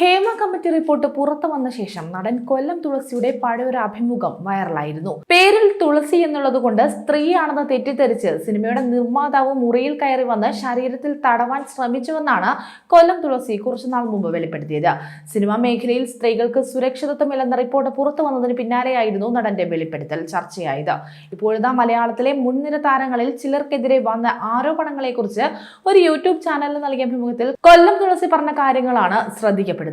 Hema committee report പുറത്തു വന്ന ശേഷം നടൻ കൊല്ലം തുളസിയുടെ പഴയൊരു അഭിമുഖം വൈറലായിരുന്നു. പേരിൽ തുളസി എന്നുള്ളത് കൊണ്ട് സ്ത്രീയാണെന്ന് തെറ്റിദ്ധരിച്ച് സിനിമയുടെ നിർമ്മാതാവ് മുറിയിൽ കയറി വന്ന് ശരീരത്തിൽ തടവാൻ ശ്രമിച്ചുവെന്നാണ് കൊല്ലം തുളസി കുറച്ചുനാൾ മുമ്പ് വെളിപ്പെടുത്തിയത്. സിനിമാ മേഖലയിൽ സ്ത്രീകൾക്ക് സുരക്ഷിതത്വമില്ലെന്ന റിപ്പോർട്ട് പുറത്തു വന്നതിന് പിന്നാലെയായിരുന്നു നടന്റെ വെളിപ്പെടുത്തൽ ചർച്ചയായത്. ഇപ്പോഴത്തെ മലയാളത്തിലെ മുൻനിര താരങ്ങളിൽ ചിലർക്കെതിരെ വന്ന ആരോപണങ്ങളെക്കുറിച്ച് ഒരു യൂട്യൂബ് ചാനലിൽ നൽകിയ അഭിമുഖത്തിൽ കൊല്ലം തുളസി പറഞ്ഞ കാര്യങ്ങളാണ് ശ്രദ്ധിക്കപ്പെടുന്നത്.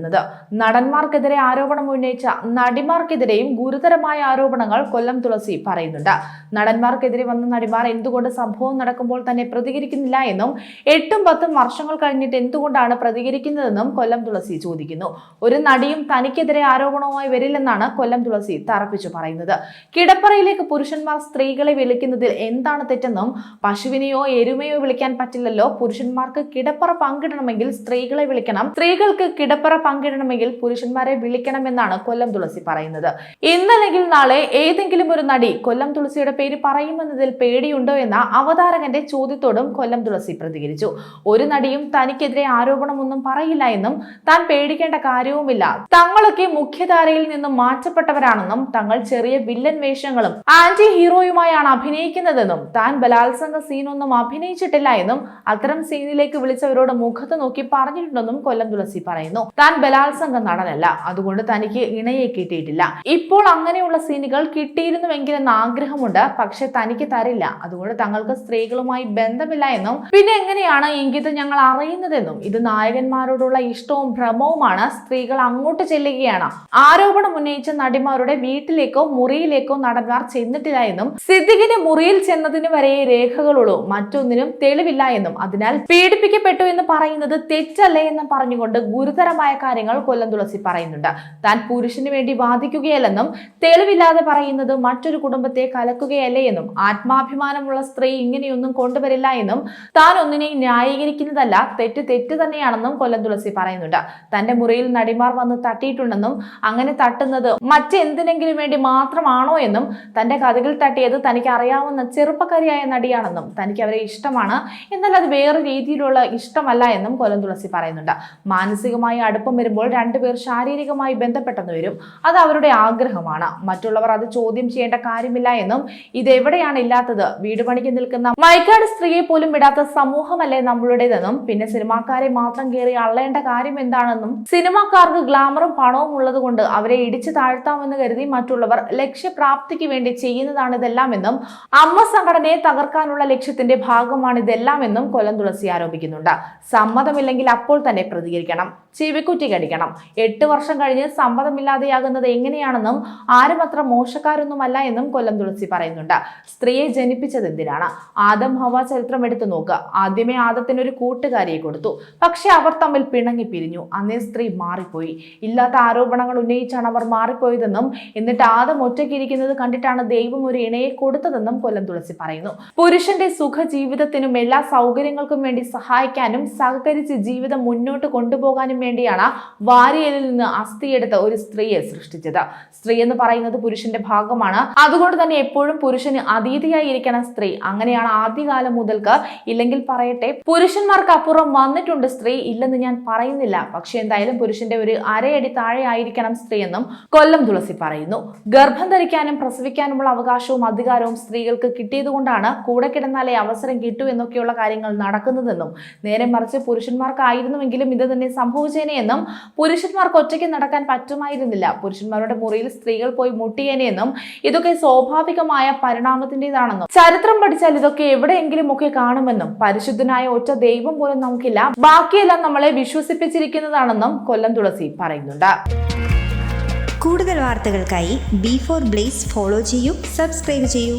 നടന്മാർക്കെതിരെ ആരോപണം ഉന്നയിച്ച നടിമാർക്കെതിരെയും ഗുരുതരമായ ആരോപണങ്ങൾ കൊല്ലം തുളസി പറയുന്നുണ്ട്. നടന്മാർക്കെതിരെ വന്ന നടിമാർ എന്തുകൊണ്ട് സംഭവം നടക്കുമ്പോൾ തന്നെ പ്രതികരിക്കുന്നില്ല എന്നും എട്ടും പത്തും വർഷങ്ങൾ കഴിഞ്ഞിട്ട് എന്തുകൊണ്ടാണ് പ്രതികരിക്കുന്നതെന്നും കൊല്ലം തുളസി ചോദിക്കുന്നു. ഒരു നടിയും തനിക്കെതിരെ ആരോപണവുമായി വരില്ലെന്നാണ് കൊല്ലം തുളസി തറപ്പിച്ചു പറയുന്നത്. കിടപ്പറയിലേക്ക് പുരുഷന്മാർ സ്ത്രീകളെ വിളിക്കുന്നതിൽ എന്താണ് തെറ്റെന്നും പശുവിനെയോ എരുമയോ വിളിക്കാൻ പറ്റില്ലല്ലോ പുരുഷന്മാർക്ക് കിടപ്പറ പങ്കിടണമെങ്കിൽ സ്ത്രീകളെ വിളിക്കണം. സ്ത്രീകൾക്ക് കിടപ്പറ പങ്കിടണമെങ്കിൽ പുരുഷന്മാരെ വിളിക്കണമെന്നാണ് കൊല്ലം തുളസി പറയുന്നത്. ഇന്നല്ലെങ്കിൽ നാളെ ഏതെങ്കിലും ഒരു നടി കൊല്ലം തുളസിയുടെ പേര് പറയുമെന്നതിൽ പേടിയുണ്ടോ എന്ന അവതാരകന്റെ ചോദ്യത്തോടും കൊല്ലം തുളസി പ്രതികരിച്ചു. ഒരു നടിയും തനിക്കെതിരെ ആരോപണമൊന്നും പറയില്ല എന്നും താൻ പേടിക്കേണ്ട കാര്യവുമില്ല. തങ്ങളൊക്കെ മുഖ്യധാരയിൽ നിന്നും മാറ്റപ്പെട്ടവരാണെന്നും തങ്ങൾ ചെറിയ വില്ലൻ വേഷങ്ങളും ആന്റി ഹീറോയുമായാണ് അഭിനയിക്കുന്നതെന്നും താൻ ബലാത്സംഗ സീനൊന്നും അഭിനയിച്ചിട്ടില്ല എന്നും അത്തരം സീനിലേക്ക് വിളിച്ചവരോട് മുഖത്ത് നോക്കി പറഞ്ഞിട്ടുണ്ടെന്നും കൊല്ലം തുളസി പറയുന്നു. താൻ ബലാത്സംഗം നടനല്ല അതുകൊണ്ട് തനിക്ക് ഇണയെ കിട്ടിയിട്ടില്ല. ഇപ്പോൾ അങ്ങനെയുള്ള സീനുകൾ കിട്ടിയിരുന്നുവെങ്കിലെന്ന ആഗ്രഹമുണ്ട്. പക്ഷെ തനിക്ക് തരില്ല. അതുകൊണ്ട് തങ്ങൾക്ക് സ്ത്രീകളുമായി ബന്ധമില്ല എന്നും. പിന്നെ എങ്ങനെയാണ് ഇംഗിത് ഞങ്ങൾ അറിയുന്നതെന്നും? ഇത് നായകന്മാരോടുള്ള ഇഷ്ടവും ഭ്രമവുമാണ്. സ്ത്രീകൾ അങ്ങോട്ട് ചെല്ലുകയാണ്. ആരോപണം ഉന്നയിച്ച നടിമാരുടെ വീട്ടിലേക്കോ മുറിയിലേക്കോ നടന്മാർ ചെന്നിട്ടില്ല എന്നും. സിദ്ദിഖിന്റെ മുറിയിൽ ചെന്നതിന് വരെ രേഖകളുള്ളൂ. മറ്റൊന്നിനും തെളിവില്ല എന്നും. അതിനാൽ പീഡിപ്പിക്കപ്പെട്ടു എന്ന് പറയുന്നത് തെറ്റല്ലേ എന്ന് പറഞ്ഞുകൊണ്ട് ഗുരുതരമായ കാര്യങ്ങൾ കൊല്ലം തുളസി പറയുന്നുണ്ട്. താൻ പുരുഷന് വേണ്ടി വാദിക്കുകയല്ലെന്നും തെളിവില്ലാതെ പറയുന്നത് മറ്റൊരു കുടുംബത്തെ കലക്കുകയല്ലേ എന്നും ആത്മാഭിമാനമുള്ള സ്ത്രീ ഇങ്ങനെയൊന്നും കൊണ്ടുവരില്ല എന്നും താൻ ഒന്നിനെയും ന്യായീകരിക്കുന്നതല്ല തെറ്റ് തെറ്റ് തന്നെയാണെന്നും കൊല്ലം തുളസി പറയുന്നുണ്ട്. തന്റെ മുറിയിൽ നടിമാർ വന്ന് തട്ടിയിട്ടുണ്ടെന്നും അങ്ങനെ തട്ടുന്നത് മറ്റെന്തിനെങ്കിലും വേണ്ടി മാത്രമാണോ എന്നും തന്റെ കഥകൾ തട്ടിയത് തനിക്ക് അറിയാവുന്ന ചെറുപ്പക്കാരിയായ നടിയാണെന്നും തനിക്ക് അവരെ ഇഷ്ടമാണ് എന്നാൽ അത് വേറെ രീതിയിലുള്ള ഇഷ്ടമല്ല എന്നും കൊല്ലം തുളസി പറയുന്നുണ്ട്. മാനസികമായി അടുപ്പം വരുമ്പോൾ രണ്ടുപേർ ശാരീരികമായി ബന്ധപ്പെട്ടെന്ന് വരും. അത് അവരുടെ ആഗ്രഹമാണ്. മറ്റുള്ളവർ അത് ചോദ്യം ചെയ്യേണ്ട കാര്യമില്ല എന്നും ഇതെവിടെയാണ് ഇല്ലാത്തത്? വീട് പണിക്ക് നിൽക്കുന്ന മൈക്കാട് സ്ത്രീയെ പോലും വിടാത്ത സമൂഹമല്ലേ നമ്മളുടേതെന്നും പിന്നെ സിനിമാക്കാരെ മാത്രം കയറി അള്ളേണ്ട കാര്യം എന്താണെന്നും സിനിമാക്കാർക്ക് ഗ്ലാമറും പണവും ഉള്ളത് കൊണ്ട് അവരെ ഇടിച്ചു താഴ്ത്താമെന്ന് കരുതി മറ്റുള്ളവർ ലക്ഷ്യപ്രാപ്തിക്ക് വേണ്ടി ചെയ്യുന്നതാണ് ഇതെല്ലാം എന്നും അമ്മ സംഘടനയെ തകർക്കാനുള്ള ലക്ഷ്യത്തിന്റെ ഭാഗമാണ് ഇതെല്ലാം എന്നും കൊല്ലം തുളസി ആരോപിക്കുന്നുണ്ട്. സമ്മതമില്ലെങ്കിൽ അപ്പോൾ തന്നെ പ്രതികരിക്കണം. ചെവിക്കുറ്റി കടിക്കണം എട്ട് വർഷം കഴിഞ്ഞ് സമ്മതമില്ലാതെയാകുന്നത് എങ്ങനെയാണെന്നും ആരും അത്ര മോശക്കാരൊന്നുമല്ല എന്നും കൊല്ലം തുളസി പറയുന്നുണ്ട്. സ്ത്രീയെ ജനിപ്പിച്ചത് എന്തിനാണ്? ആദം ഹവ ചരിത്രം എടുത്തു നോക്കുക ആദ്യമേ ആദത്തിന് ഒരു കൂട്ടുകാരിയെ കൊടുത്തു. പക്ഷെ അവർ തമ്മിൽ പിണങ്ങി പിരിഞ്ഞു. അന്നേ സ്ത്രീ മാറിപ്പോയി. ഇല്ലാത്ത ആരോപണങ്ങൾ ഉന്നയിച്ചാണ് അവർ മാറിപ്പോയതെന്നും എന്നിട്ട് ആദം ഒറ്റയ്ക്കിരിക്കുന്നത് കണ്ടിട്ടാണ് ദൈവം ഒരു ഇണയെ കൊടുത്തതെന്നും കൊല്ലം തുളസി പറയുന്നു. പുരുഷന്റെ സുഖ ജീവിതത്തിനും എല്ലാ സൗകര്യങ്ങൾക്കും വേണ്ടി സഹായിക്കാനും സഹകരിച്ച് ജീവിതം മുന്നോട്ട് കൊണ്ടുപോകാനും വേണ്ടിയാണ് വാരിയലിൽ നിന്ന് അസ്ഥിയെടുത്ത ഒരു സ്ത്രീയെ സൃഷ്ടിച്ചത്. സ്ത്രീ എന്ന് പറയുന്നത് പുരുഷന്റെ ഭാഗമാണ്. അതുകൊണ്ട് തന്നെ എപ്പോഴും പുരുഷന് അതീതിയായി ഇരിക്കണം സ്ത്രീ. അങ്ങനെയാണ് ആദ്യകാലം മുതൽക്ക് ഇല്ലെങ്കിൽ പറയട്ടെ പുരുഷന്മാർക്ക് അപ്പുറം വന്നിട്ടുണ്ട് സ്ത്രീ ഇല്ലെന്ന് ഞാൻ പറയുന്നില്ല. പക്ഷെ എന്തായാലും പുരുഷന്റെ ഒരു അരയടി താഴെ ആയിരിക്കണം സ്ത്രീ എന്നും കൊല്ലം തുളസി പറയുന്നു. ഗർഭം ധരിക്കാനും പ്രസവിക്കാനുമുള്ള അവകാശവും അധികാരവും സ്ത്രീകൾക്ക് കിട്ടിയതുകൊണ്ടാണ് കൂടെ കിടന്നാലേ അവസരം കിട്ടൂ എന്നൊക്കെയുള്ള കാര്യങ്ങൾ നടക്കുന്നതെന്നും നേരെ മറിച്ച് പുരുഷന്മാർക്കായിരുന്നുവെങ്കിലും ഇത് തന്നെ സംഭവിച്ചേനെ പുരുഷന്മാർക്ക് ഒറ്റയ്ക്ക് നടക്കാൻ പറ്റുമായിരുന്നില്ല. പുരുഷന്മാരുടെ മുറിയിൽ സ്ത്രീകൾ പോയി മുട്ടിയേനെയെന്നും ഇതൊക്കെ സ്വാഭാവികമായ പരിണാമത്തിന്റെതാണെന്നും. ചരിത്രം പഠിച്ചാൽ ഇതൊക്കെ എവിടെയെങ്കിലും ഒക്കെ കാണുമെന്നും. പരിശുദ്ധനായ ഒറ്റ ദൈവം പോലും നമുക്കില്ല. ബാക്കിയെല്ലാം നമ്മളെ വിശ്വസിപ്പിച്ചിരിക്കുന്നതാണെന്നും കൊല്ലം തുളസി പറയുന്നുണ്ട്. കൂടുതൽ വാർത്തകൾക്കായി ബി ഫോർ ബ്ലേസ് ഫോളോ ചെയ്യൂ സബ്സ്ക്രൈബ് ചെയ്യൂ.